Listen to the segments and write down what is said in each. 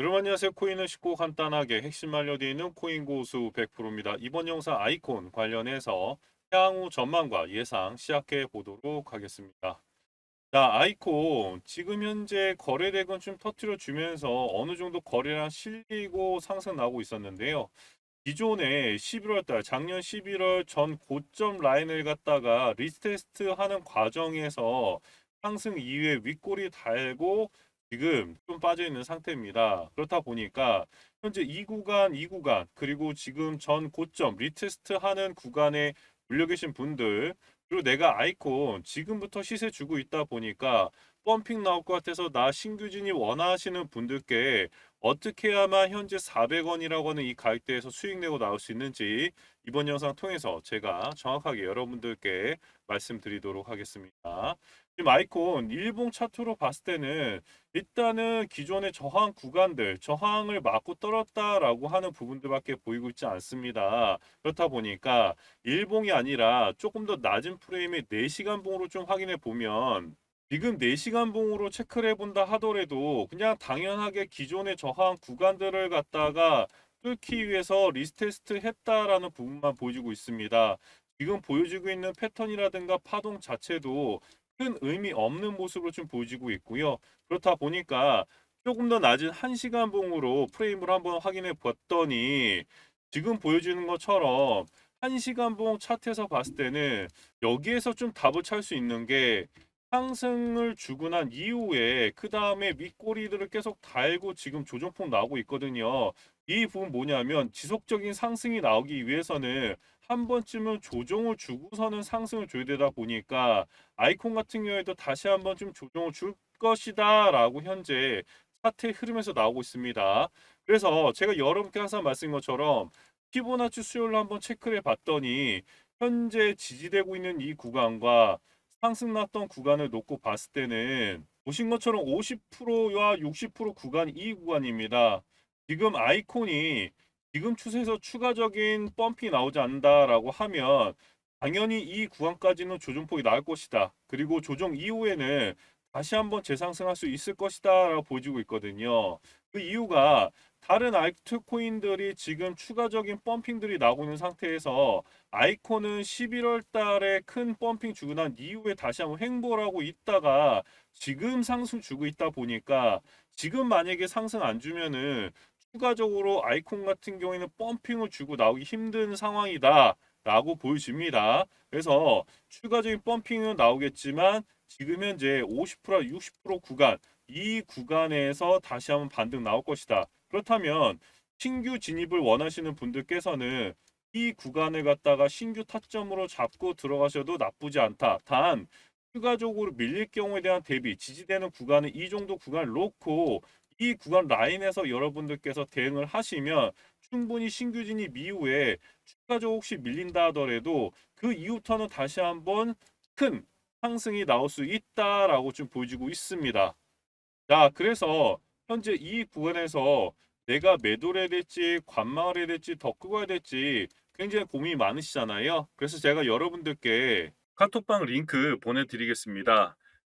여러분 안녕하세요. 코인을 쉽고 간단하게 핵심 알려드리는 코인 고수 100%입니다. 이번 영상 아이콘 관련해서 향후 전망과 예상 시작해 보도록 하겠습니다. 자, 아이콘 지금 현재 거래대금 좀 터트려 주면서 어느 정도 거래량 실리고 상승 나오고 있었는데요. 기존에 11월 달 작년 11월 전 고점 라인을 갖다가 리테스트 하는 과정에서 상승 이후에 윗골이 달고 지금 좀 빠져 있는 상태입니다. 그렇다 보니까 현재 이 구간, 이 구간, 그리고 지금 전 고점 리테스트 하는 구간에 물려 계신 분들, 그리고 내가 아이콘 지금부터 시세 주고 있다 보니까 펌핑 나올 것 같아서 나 신규 진입 원하시는 분들께 어떻게 해야만 현재 400원이라고 하는 이 가격대에서 수익 내고 나올 수 있는지 이번 영상 통해서 제가 정확하게 여러분들께 말씀드리도록 하겠습니다. 지금 아이콘 일봉 차트로 봤을 때는 일단은 기존의 저항 구간들, 저항을 맞고 떨었다라고 하는 부분들밖에 보이고 있지 않습니다. 그렇다 보니까 일봉이 아니라 조금 더 낮은 프레임의 4시간 봉으로 좀 확인해 보면 지금 4시간 봉으로 체크를 해본다 하더라도 그냥 당연하게 기존의 저항 구간들을 갖다가 뚫기 위해서 리스테스트 했다라는 부분만 보여주고 있습니다. 지금 보여주고 있는 패턴이라든가 파동 자체도 큰 의미 없는 모습으로 좀 보여지고 있고요. 그렇다 보니까 조금 더 낮은 1시간 봉으로 프레임을 한번 확인해 봤더니 지금 보여주는 것처럼 1시간 봉 차트에서 봤을 때는 여기에서 좀 답을 찾을 수 있는 게 상승을 주고 난 이후에 그 다음에 윗꼬리들을 계속 달고 지금 조정폭 나오고 있거든요. 이 부분 뭐냐면 지속적인 상승이 나오기 위해서는 한 번쯤은 조정을 주고서는 상승을 줘야 되다 보니까 아이콘 같은 경우에도 다시 한번 좀 조정을 줄 것이다 라고 현재 차트의 흐름에서 나오고 있습니다. 그래서 제가 여러분께 항상 말씀인 것처럼 피보나치 수요일로 한번 체크를 해 봤더니 현재 지지되고 있는 이 구간과 상승 났던 구간을 놓고 봤을 때는 보신 것처럼 50%와 60% 구간 이 구간입니다. 지금 아이콘이 지금 추세에서 추가적인 펌핑이 나오지 않는다라고 하면 당연히 이 구간까지는 조정폭이 나올 것이다. 그리고 조정 이후에는 다시 한번 재상승할 수 있을 것이다 라고 보여지고 있거든요. 그 이유가 다른 알트코인들이 지금 추가적인 펌핑들이 나오고 있는 상태에서 아이콘은 11월 달에 큰 펌핑 주고 난 이후에 다시 한번 횡보를 하고 있다가 지금 상승 주고 있다 보니까 지금 만약에 상승 안 주면은 추가적으로 아이콘 같은 경우에는 펌핑을 주고 나오기 힘든 상황이다. 라고 보여집니다. 그래서 추가적인 펌핑은 나오겠지만 지금 현재 50%, 60% 구간 이 구간에서 다시 한번 반등 나올 것이다. 그렇다면 신규 진입을 원하시는 분들께서는 이 구간을 갖다가 신규 타점으로 잡고 들어가셔도 나쁘지 않다. 단 추가적으로 밀릴 경우에 대한 대비 지지되는 구간은 이 정도 구간을 놓고 이 구간 라인에서 여러분들께서 대응을 하시면 충분히 신규 진입 이후에 추가적으로 혹시 밀린다 하더라도 그 이후부터는 다시 한번 큰 상승이 나올 수 있다라고 좀 보여지고 있습니다. 자, 그래서 현재 이 구간에서 내가 매도를 해야 될지 관망을 해야 될지 더 끄고 해야 될지 굉장히 고민이 많으시잖아요. 그래서 제가 여러분들께 카톡방 링크 보내드리겠습니다.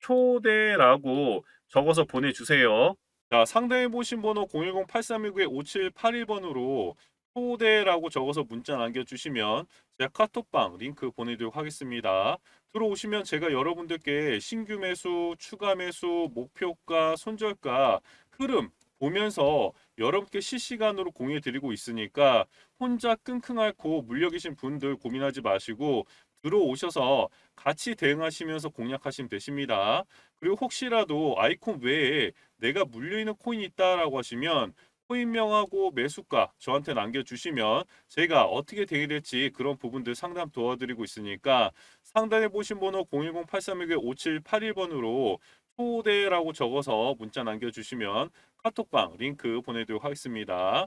초대라고 적어서 보내주세요. 자, 상단에 보신 번호 010-8329-5781번으로 초대라고 적어서 문자 남겨주시면 제가 카톡방 링크 보내도록 하겠습니다. 들어오시면 제가 여러분들께 신규 매수, 추가 매수, 목표가, 손절가, 흐름 보면서 여러분께 실시간으로 공유해 드리고 있으니까 혼자 끙끙 앓고 물려 계신 분들 고민하지 마시고 들어오셔서 같이 대응하시면서 공략하시면 되십니다. 그리고 혹시라도 아이콘 외에 내가 물려 있는 코인이 있다라고 하시면 코인명하고 매수가 저한테 남겨주시면 제가 어떻게 대응될지 그런 부분들 상담 도와드리고 있으니까 상단에 보신 번호 010-8361-5781번으로 초대라고 적어서 문자 남겨주시면 카톡방 링크 보내드리도록 하겠습니다.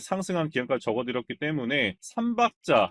상승한 기간까지 적어드렸기 때문에 3박자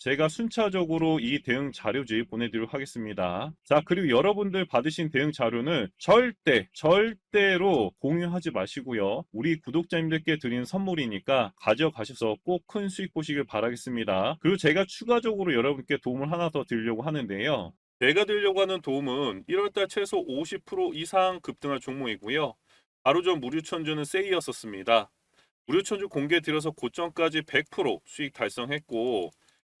제가 순차적으로 이 대응 자료지 보내드리도록 하겠습니다. 자, 그리고 여러분들 받으신 대응 자료는 절대, 절대로 공유하지 마시고요. 우리 구독자님들께 드리는 선물이니까 가져가셔서 꼭 큰 수익 보시길 바라겠습니다. 그리고 제가 추가적으로 여러분께 도움을 하나 더 드리려고 하는데요. 제가 드리려고 하는 도움은 1월달 최소 50% 이상 급등할 종목이고요. 바로 전 무료천주는 세이였었습니다. 무료천주 공개 드려서 고점까지 100% 수익 달성했고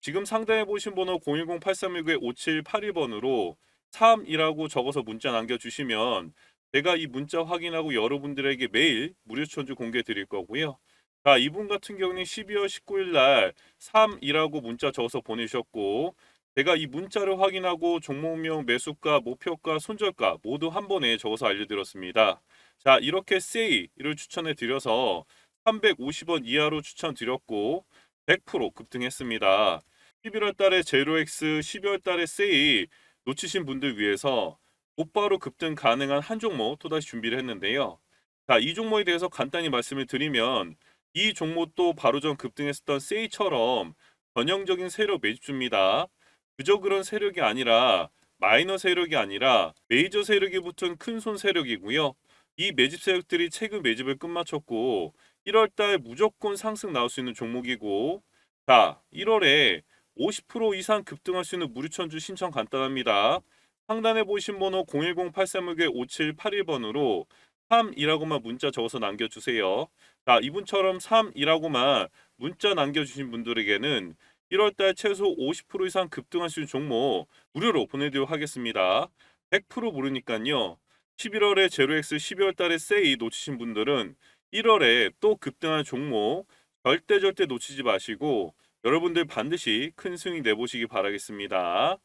지금 상단에 보신 번호 010-8319-5781번으로 3이라고 적어서 문자 남겨주시면 제가 이 문자 확인하고 여러분들에게 매일 무료 천주 공개 드릴 거고요. 자, 이분 같은 경우는 12월 19일 날 3이라고 문자 적어서 보내셨고 제가 이 문자를 확인하고 종목명, 매수가, 목표가, 손절가 모두 한 번에 적어서 알려드렸습니다. 자, 이렇게 세이를 추천해 드려서 350원 이하로 추천드렸고 100% 급등했습니다. 11월 달에 제로엑스, 12월 달에 세이 놓치신 분들 위해서 곧바로 급등 가능한 한 종목 또다시 준비를 했는데요. 자, 이 종목에 대해서 간단히 말씀을 드리면 이 종목도 바로 전 급등했었던 세이처럼 전형적인 세력 매집주입니다. 그저 그런 세력이 아니라 마이너 세력이 아니라 메이저 세력이 붙은 큰 손 세력이고요. 이 매집 세력들이 최근 매집을 끝마쳤고 1월 달 무조건 상승 나올 수 있는 종목이고 자, 1월에 50% 이상 급등할 수 있는 무료천주 신청 간단합니다. 상단에 보신 번호 010-8361-5781번으로 3이라고만 문자 적어서 남겨주세요. 자, 이분처럼 3이라고만 문자 남겨주신 분들에게는 1월달 최소 50% 이상 급등할 수 있는 종목 무료로 보내드리도록 하겠습니다. 100% 모르니까요. 11월에 제로엑스 12월달에 세이 놓치신 분들은 1월에 또 급등한 종목 절대 절대 놓치지 마시고 여러분들 반드시 큰 수익 내보시기 바라겠습니다.